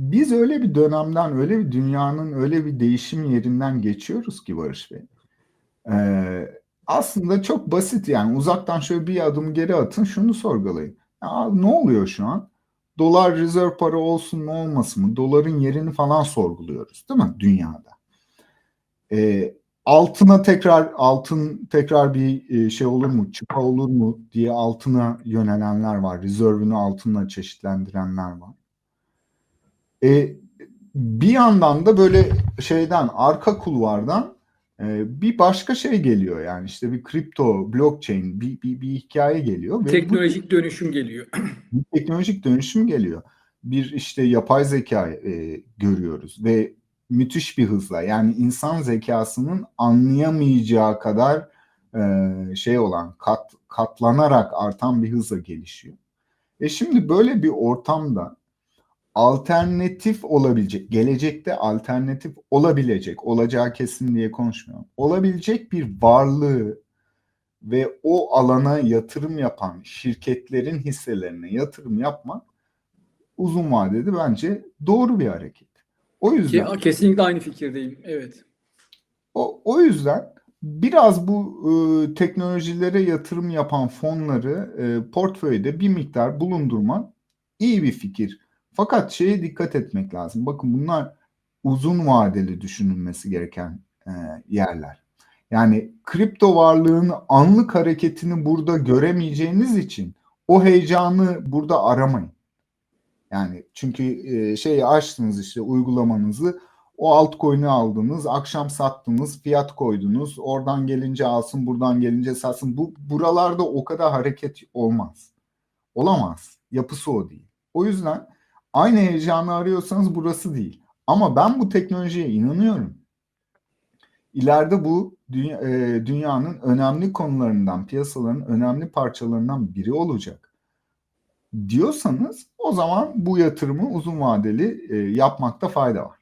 Biz öyle bir dönemden, öyle bir dünyanın öyle bir değişim yerinden geçiyoruz ki Barış Bey. Ee, aslında çok basit yani uzaktan şöyle bir adım geri atın şunu sorgulayın. Ya, ne oluyor şu an? Dolar rezerv para olsun mu olmasın mı? Doların yerini falan sorguluyoruz değil mi dünyada? Ee, altına tekrar altın tekrar bir e, şey olur mu? Çıpa olur mu diye altına yönelenler var. Rezervünü altınla çeşitlendirenler var. E, bir yandan da böyle şeyden arka kulvardan e, bir başka şey geliyor yani işte bir kripto, blockchain bir, bir, bir hikaye geliyor. Ve Teknolojik bu, dönüşüm geliyor. Bir teknolojik dönüşüm geliyor. Bir işte yapay zeka e, görüyoruz ve müthiş bir hızla yani insan zekasının anlayamayacağı kadar e, şey olan kat, katlanarak artan bir hızla gelişiyor. E şimdi böyle bir ortamda alternatif olabilecek, gelecekte alternatif olabilecek, olacağı kesin diye konuşmuyorum. Olabilecek bir varlığı ve o alana yatırım yapan şirketlerin hisselerine yatırım yapmak uzun vadede bence doğru bir hareket. O yüzden kesinlikle aynı fikirdeyim. Evet. O, o yüzden biraz bu e, teknolojilere yatırım yapan fonları e, portföyde bir miktar bulundurmak iyi bir fikir. Fakat şeye dikkat etmek lazım. Bakın bunlar uzun vadeli düşünülmesi gereken e, yerler. Yani kripto varlığın anlık hareketini burada göremeyeceğiniz için o heyecanı burada aramayın. Yani çünkü e, şeyi açtınız işte uygulamanızı o altcoin'i aldınız, akşam sattınız, fiyat koydunuz. Oradan gelince alsın, buradan gelince satsın. Bu buralarda o kadar hareket olmaz. Olamaz. Yapısı o değil. O yüzden aynı heyecanı arıyorsanız burası değil. Ama ben bu teknolojiye inanıyorum. İleride bu dünya, e, dünyanın önemli konularından, piyasaların önemli parçalarından biri olacak. Diyorsanız o zaman bu yatırımı uzun vadeli e, yapmakta fayda var.